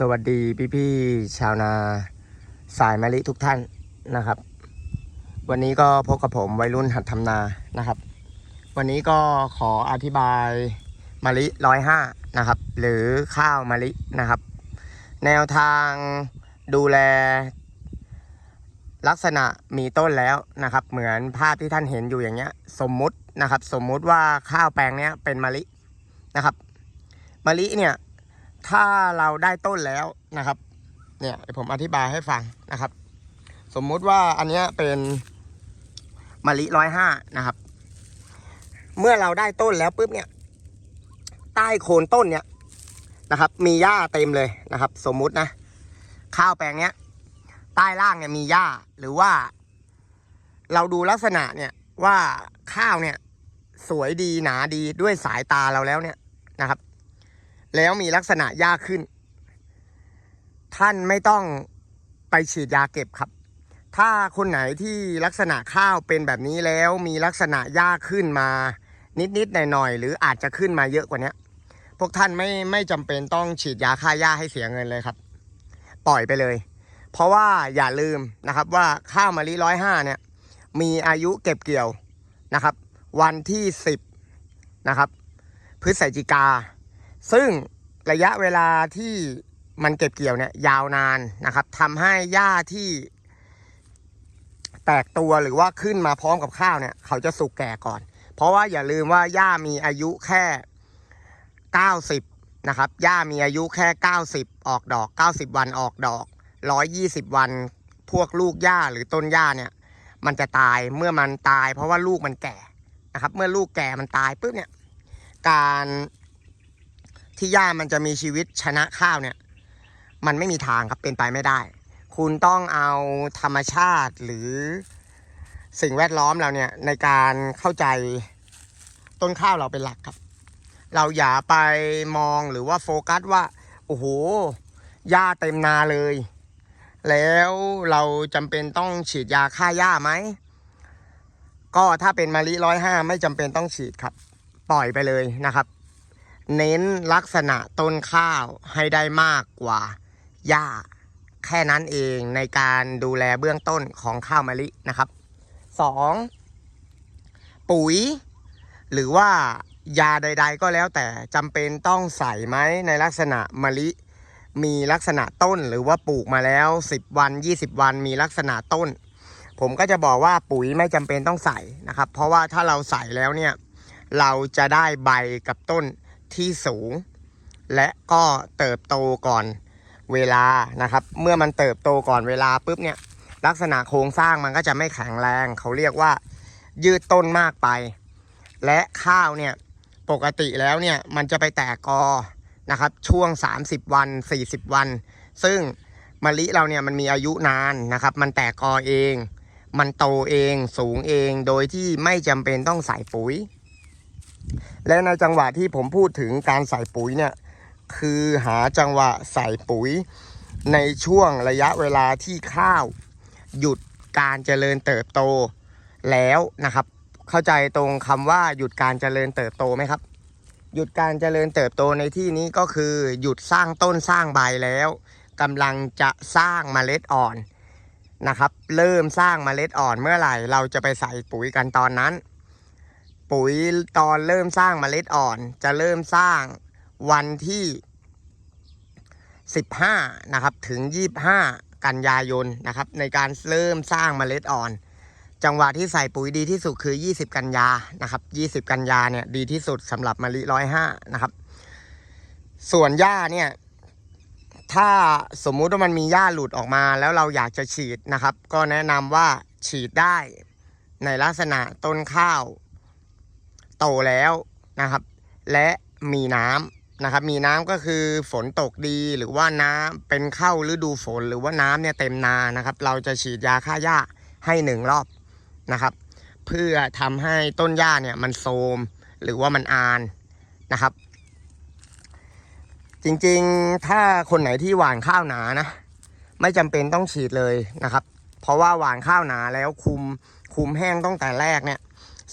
สวัสดีพี่ๆชาวนาสายมะลิทุกท่านนะครับ วันนี้ก็พบกับผมวัยรุ่นหัดทำนานะครับ วันนี้ก็ขออธิบายมะลิร้อยห้านะครับ หรือข้าวมะลินะครับ แนวทางดูแล ลักษณะมีต้นแล้วนะครับ เหมือนภาพที่ท่านเห็นอยู่อย่างเงี้ย สมมุตินะครับ สมมุติว่าข้าวแปลงเนี้ยเป็นมะลินะครับมะลิเนี่ย ถ้าเราได้ต้นแล้วนะครับ เนี่ยผมอธิบายให้ฟังนะครับ สมมุติว่าอันนี้เป็นมะลิร้อยห้านะครับ เมื่อเราได้ต้นแล้วปุ๊บเนี่ย ใต้โคนต้นเนี่ยนะครับ มีหญ้าเต็มเลยนะครับ สมมุตินะ ข้าวแปลงเนี้ย ใต้ล่างเนี่ยมีหญ้าหรือว่า เราดูลักษณะเนี่ยว่าข้าวเนี่ย สวยดีหนาดีด้วยสายตาเราแล้วเนี่ยนะครับ แล้วมีลักษณะยากขึ้น ท่านไม่ต้องไปฉีดยาเก็บครับ ถ้าคนไหนที่ลักษณะข้าวเป็นแบบนี้แล้วมีลักษณะยากขึ้นมา นิดๆหน่อยๆหรืออาจจะขึ้นมาเยอะกว่านี้พวกท่านไม่ไม่จำเป็นต้องฉีดยาฆ่าหญ้าให้เสียเงินเลยครับ ปล่อยไปเลย เพราะว่าอย่าลืมนะครับว่าข้าวมะลิร้อยห้าเนี่ย มีอายุเก็บเกี่ยวนะครับ วันที่สิบนะครับ พฤศจิกา ซึ่งระยะเวลาที่มันเก็บเกี่ยวเนี่ยยาวนานนะครับทำให้หญ้าที่แตกตัวหรือว่าขึ้นมาพร้อมกับข้าวเนี่ย เขาจะสุกแก่ก่อน เพราะว่าอย่าลืมว่าหญ้ามีอายุแค่ 90 นะครับหญ้ามีอายุแค่ 90 ออกดอก 90 วันออกดอก 120 วันพวกลูกหญ้าหรือต้นหญ้าเนี่ย มันจะตายเมื่อมันตาย เพราะว่าลูกมันแก่นะครับ เมื่อลูกแก่มันตายปุ๊บเนี่ย การ ที่หญ้ามันจะมีชีวิตชนะข้าวเนี่ย มันไม่มีทางครับเป็นไปไม่ได้ คุณต้องเอาธรรมชาติหรือสิ่งแวดล้อมเราเนี่ยในการเข้าใจต้นข้าวเราเป็นหลักครับ เราอย่าไปมองหรือว่าโฟกัสว่าโอ้โหหญ้าเต็มนาเลย แล้วเราจำเป็นต้องฉีดยาฆ่าหญ้าไหมก็ถ้าเป็นมะลิร้อยห้าไม่จำเป็นต้องฉีดครับ ปล่อยไปเลยนะครับ เน้นลักษณะต้นข้าวให้ได้มากกว่าหญ้า แค่นั้นเองในการดูแลเบื้องต้นของข้าวมะลินะครับสองปุ๋ย หรือว่ายาใด ๆ ก็แล้วแต่จำเป็นต้องใส่ไหมในลักษณะมะลิ มีลักษณะต้นหรือว่าปลูกมาแล้ว 10 วัน 20 วันมีลักษณะต้น ผมก็จะบอกว่าปุ๋ยไม่จำเป็นต้องใส่นะครับ เพราะว่าถ้าเราใส่แล้วเนี่ยเราจะได้ใบกับต้น ที่สูง และก็เติบโตก่อนเวลานะครับ เมื่อมันเติบโตก่อนเวลาปุ๊บเนี่ยลักษณะโครงสร้างมันก็จะไม่แข็งแรง เขาเรียกว่ายืดต้นมากไป และข้าวเนี่ยปกติแล้วเนี่ยมันจะไปแตกกอนะครับช่วง 30 วัน 40 วัน ซึ่งมะลิเราเนี่ยมันมีอายุนานนะครับ มันแตกกอเอง มันโตเองสูงเองโดยที่ไม่จำเป็นต้องใส่ปุ๋ย และในจังหวะที่ผมพูดถึงการใส่ปุ๋ยเนี่ยคือหาจังหวะใส่ปุ๋ย ในช่วงระยะเวลาที่ข้าว หยุดการเจริญเติบโตแล้วนะครับ เข้าใจตรงคำว่าหยุดการเจริญเติบโตไหมครับ หยุดการเจริญเติบโตในที่นี้ก็คือหยุดสร้างต้นสร้างใบแล้วกำลังจะสร้างเมล็ดอ่อนนะครับ เริ่มสร้างเมล็ดอ่อนเมื่อไหร่ เราจะไปใส่ปุ๋ยกันตอนนั้น ปุ๋ยตอนเริ่มสร้างเมล็ดอ่อน จะเริ่มสร้างวันที่ 15 นะครับ ถึง 25 กันยายนนะครับ ในการเริ่มสร้างเมล็ดอ่อน จังหวะที่ใส่ปุ๋ยดีที่สุดคือ 20 กันยานะครับ 20 กันยาเนี่ยดีที่สุดสำหรับมะลิร้อยห้านะครับ ส่วนหญ้าเนี่ยถ้าสมมุติว่ามันมีหญ้าหลุดออกมาแล้วเราอยากจะฉีดนะครับ ก็แนะนำว่าฉีดได้ในลักษณะต้นข้าว โตแล้วนะครับ และมีน้ำนะครับ มีน้ำก็คือฝนตกดีหรือว่าน้ำเป็นเข้าฤดูฝนหรือว่าน้ำเนี่ยเต็มนานะครับ เราจะฉีดยาฆ่าหญ้าให้หนึ่งรอบนะครับ เพื่อทำให้ต้นหญ้าเนี่ยมันโทมหรือว่ามันอานนะครับ จริงๆถ้าคนไหนที่หว่านข้าวหนานะไม่จำเป็นต้องฉีดเลยนะครับ เพราะว่าหว่านข้าวหนาแล้วคุมคุมแห้งตั้งแต่แรกเนี่ย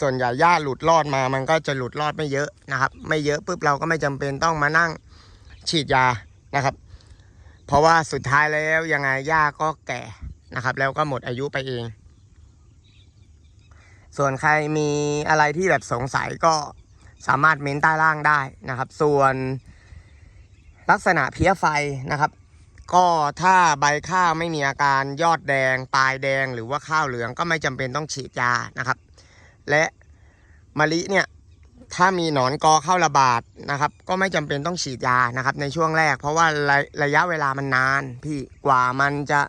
ส่วนใหญ่หญ้าหลุดรอดมามันก็จะหลุดรอดไม่เยอะนะครับ ไม่เยอะปุ๊บเราก็ไม่จำเป็นต้องมานั่งฉีดยานะครับ เพราะว่าสุดท้ายแล้วยังไงหญ้าก็แก่นะครับ แล้วก็หมดอายุไปเอง ส่วนใครมีอะไรที่แบบสงสัยก็สามารถเม้นใต้ล่างได้นะครับ ส่วนลักษณะเพี้ยไฟนะครับ ก็ถ้าใบข้าวไม่มีอาการยอดแดง ปลายแดงหรือว่าข้าวเหลืองก็ไม่จำเป็นต้องฉีดยานะครับ และมะลิเนี่ยถ้ามีหนอนกอเข้าระบาดนะครับ ก็ไม่จำเป็นต้องฉีดยานะครับ ในช่วงแรก เพราะว่าระระยะเวลามันนาน พี่กว่ามันจะ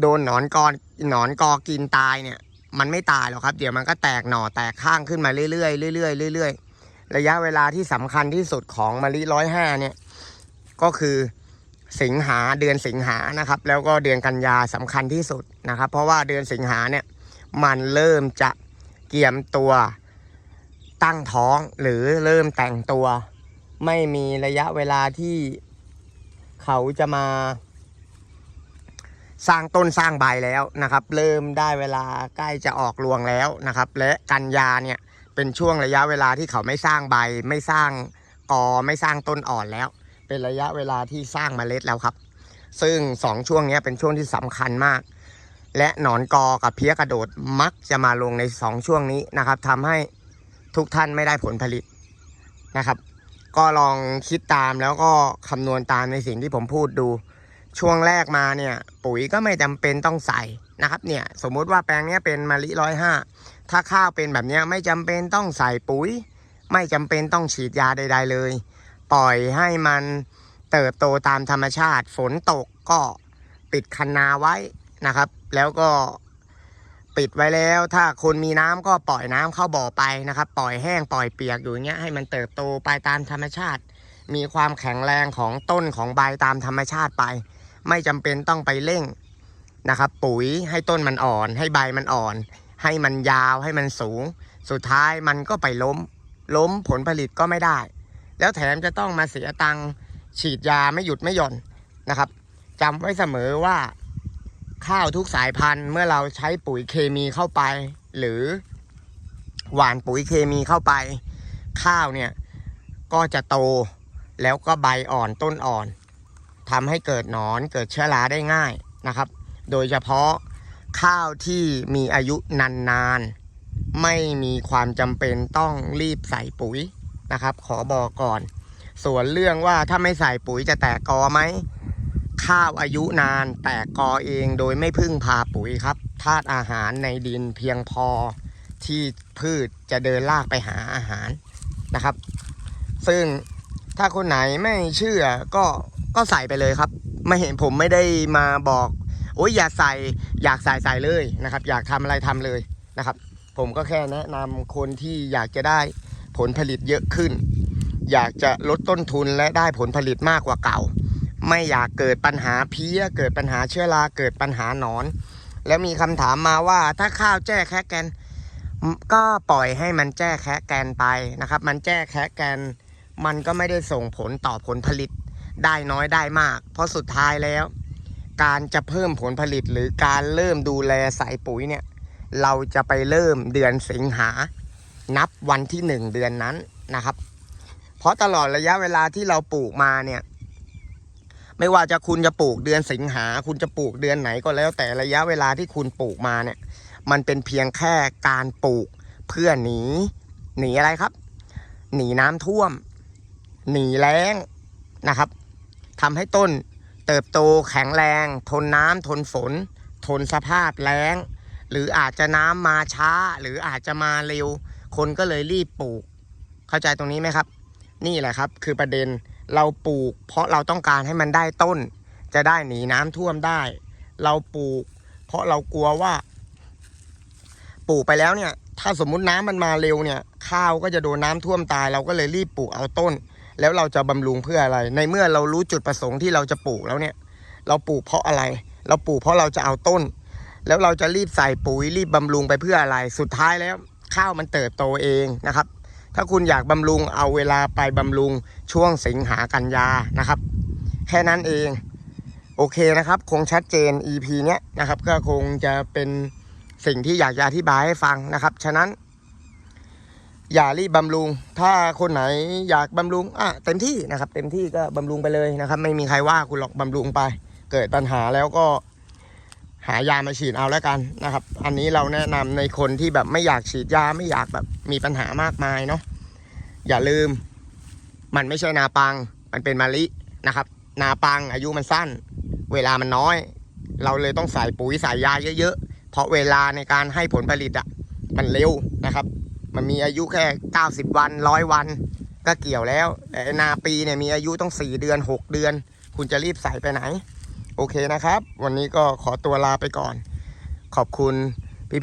โดนหนอนกอหนอนกอกินตายเนี่ย มันไม่ตายหรอกครับ เดี๋ยวมันก็แตกหน่อแตกข้างขึ้นมาเรื่อยๆเรื่อยๆเรื่อยๆระยะเวลาที่สำคัญที่สุดของมะลิร้อยห้าเนี่ย ก็คือสิงหาเดือนสิงหานะครับ แล้วก็เดือนกันยาสำคัญที่สุดนะครับ เพราะว่าเดือนสิงหาเนี่ยมันเริ่มจะ เกี่ยมตัวตั้งท้องหรือเริ่มแต่งตัว ไม่มีระยะเวลาที่เขาจะมา สร้างต้นสร้างใบแล้วนะครับ เริ่มได้เวลาใกล้จะออกรวงแล้วนะครับ และกันยาเนี่ยเป็นช่วงระยะเวลาที่เขาไม่สร้างใบ ไม่สร้างกอไม่สร้างต้นอ่อนแล้ว เป็นระยะเวลาที่สร้างเมล็ดแล้วครับ ซึ่งสองช่วงนี้เป็นช่วงที่สำคัญมาก และหนอนกอกับเพี้ยกระโดดมักจะมาลงในสองช่วงนี้นะครับทำให้ทุกท่านไม่ได้ผลผลิตนะครับ ก็ลองคิดตามแล้วก็คำนวณตามในสิ่งที่ผมพูดดู ช่วงแรกมาเนี่ย ปุ๋ยก็ไม่จำเป็นต้องใส่นะครับเนี่ยสมมุติว่าแปลงนี้เป็นมะลิร้อยห้าถ้าข้าวเป็นแบบนี้ไม่จำเป็นต้องใส่ปุ๋ย ไม่จำเป็นต้องฉีดยาใด ๆ เลย ปล่อยให้มันเติบโตตามธรรมชาติ ฝนตกก็ปิดคันนาไว้นะครับ แล้วก็ปิดไว้แล้ว ถ้าคนมีน้ำก็ปล่อยน้ำเข้าบ่อไปนะครับ ปล่อยแห้งปล่อยเปียกอยู่อย่างเงี้ยให้มันเติบโตไปตามธรรมชาติ มีความแข็งแรงของต้นของใบตามธรรมชาติไป ไม่จำเป็นต้องไปเร่งนะครับ ปุ๋ยให้ต้นมันอ่อน ให้ใบมันอ่อน ให้มันยาวให้มันสูง สุดท้ายมันก็ไปล้ม ล้มผลผลิตก็ไม่ได้ แล้วแถมจะต้องมาเสียตังค์ฉีดยาไม่หยุดไม่หย่อนนะครับจำไว้เสมอว่า ข้าวทุกสายพันธุ์เมื่อเราใช้ปุ๋ยเคมีเข้าไป หรือหว่านปุ๋ยเคมีเข้าไป ข้าวเนี่ยก็จะโตแล้วก็ใบอ่อนต้นอ่อนทำให้เกิดหนอนเกิดเชื้อราได้ง่ายนะครับ โดยเฉพาะข้าวที่มีอายุนานๆ ไม่มีความจำเป็นต้องรีบใส่ปุ๋ยนะครับ ขอบอกก่อน ส่วนเรื่องว่าถ้าไม่ใส่ปุ๋ยจะแตกกอไหม ข้าวอายุนานแตกกอเองโดยไม่พึ่งพาปุ๋ยครับธาตุอาหารในดินเพียงพอที่พืชจะเดินลากไปหาอาหารนะครับ ซึ่งถ้าคนไหนไม่เชื่อก็ก็ใส่ไปเลยครับ ไม่เห็นผมไม่ได้มาบอก โอ้ยอย่าใส่อยากใส่ใส่เลยนะครับ อยากทำอะไรทำเลยนะครับ ผมก็แค่แนะนำคนที่อยากจะได้ผลผลิตเยอะขึ้น อยากจะลดต้นทุนและได้ผลผลิตมากกว่าเก่า ไม่อยากเกิดปัญหาเพี้ย เกิดปัญหาเชื้อราเกิดปัญหาหนอน แล้วมีคำถามมาว่าถ้าข้าวแจ้แคะแกนก็ปล่อยให้มันแจ้แคะแกนไปนะครับ มันแจ้แคะแกน มันก็ไม่ได้ส่งผลต่อผลผลิตได้น้อยได้มาก เพราะสุดท้ายแล้ว การจะเพิ่มผลผลิตหรือการเริ่มดูแลใส่ปุ๋ยเนี่ย เราจะไปเริ่มเดือนสิงหา นับวันที่หนึ่งเดือนนั้นนะครับ เพราะตลอดระยะเวลาที่เราปลูกมาเนี่ย ไม่ว่าจะคุณจะปลูกเดือนสิงหา คุณจะปลูกเดือนไหนก็แล้ว แต่ระยะเวลาที่คุณปลูกมาเนี่ย มันเป็นเพียงแค่การปลูกเพื่อหนีหนีอะไรครับ หนีน้ำท่วม หนีแล้งนะครับทำให้ต้นเติบโตแข็งแรง ทนน้ำทนฝน ทนสภาพแล้ง หรืออาจจะน้ำมาช้า หรืออาจจะมาเร็ว คนก็เลยรีบปลูก เข้าใจตรงนี้ไหมครับ นี่แหละครับ คือประเด็น เราปลูก เพราะเราต้องการให้มันได้ต้น จะได้หนีน้ำท่วมได้ เราปลูก เพราะเรากลัวว่า ปลูกไปแล้วเนี่ย ถ้าสมมุติน้ำมันมาเร็วเนี่ย ข้าวก็จะโดนน้ำท่วมตาย เราก็เลยรีบปลูกเอาต้น แล้วเราจะบำรุงเพื่ออะไร ในเมื่อเรารู้จุดประสงค์ที่เราจะปลูกแล้วเนี่ย เราปลูกเพราะอะไร เราปลูกเพราะเราจะเอาต้น แล้วเราจะรีบใส่ปุ๋ยรีบบำรุงไปเพื่ออะไร สุดท้ายแล้ว ข้าวมันเติบโตเองนะครับ ถ้าคุณอยากบำรุงเอาเวลาไปบำรุงช่วงสิงหากันยานะครับ แค่นั้นเอง โอเคนะครับ คงชัดเจน EP เนี้ยนะครับ ก็คงจะเป็นสิ่งที่อยากจะอธิบายให้ฟังนะครับ ฉะนั้น อย่ารีบบำรุง ถ้าคนไหนอยากบำรุงอะเต็มที่นะครับ เต็มที่ก็บำรุงไปเลยนะครับ ไม่มีใครว่าคุณหรอกบำรุงไป เกิดปัญหาแล้วก็ หายามาฉีดเอาแล้วกันนะครับ อันนี้เราแนะนำในคนที่แบบไม่อยากฉีดยาไม่อยากแบบมีปัญหามากมายเนาะอย่าลืม มันไม่ใช่นาปัง มันเป็นมะลินะครับ นาปังอายุมันสั้น เวลามันน้อย เราเลยต้องใส่ปุ๋ยใส่ยาเยอะๆ เพราะเวลาในการให้ผลผลิตอะมันเร็วนะครับ มันมีอายุแค่ 90 วันร้อยวัน ก็เกี่ยวแล้วแต่นาปีเนี่ยมีอายุต้อง 4 เดือน 6 เดือน คุณจะรีบใส่ไปไหน โอเคนะครับ วันนี้ก็ขอตัวลาไปก่อน ขอบคุณ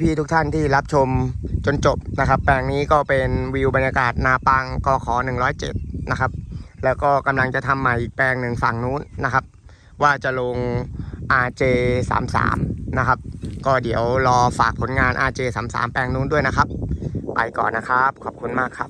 พี่ๆทุกท่านที่รับชมจนจบนะครับ แปลงนี้ก็เป็นวิวบรรยากาศนาปังกขอ107 นะครับ แล้วก็กำลังจะทำใหม่อีกแปลงหนึ่งฝั่งนู้นนะครับ ว่าจะลง RJ 33 นะครับ ก็เดี๋ยวรอฝากผลงาน RJ 33 แปลงนู้นด้วยนะครับ ไปก่อนนะครับ ขอบคุณมากครับ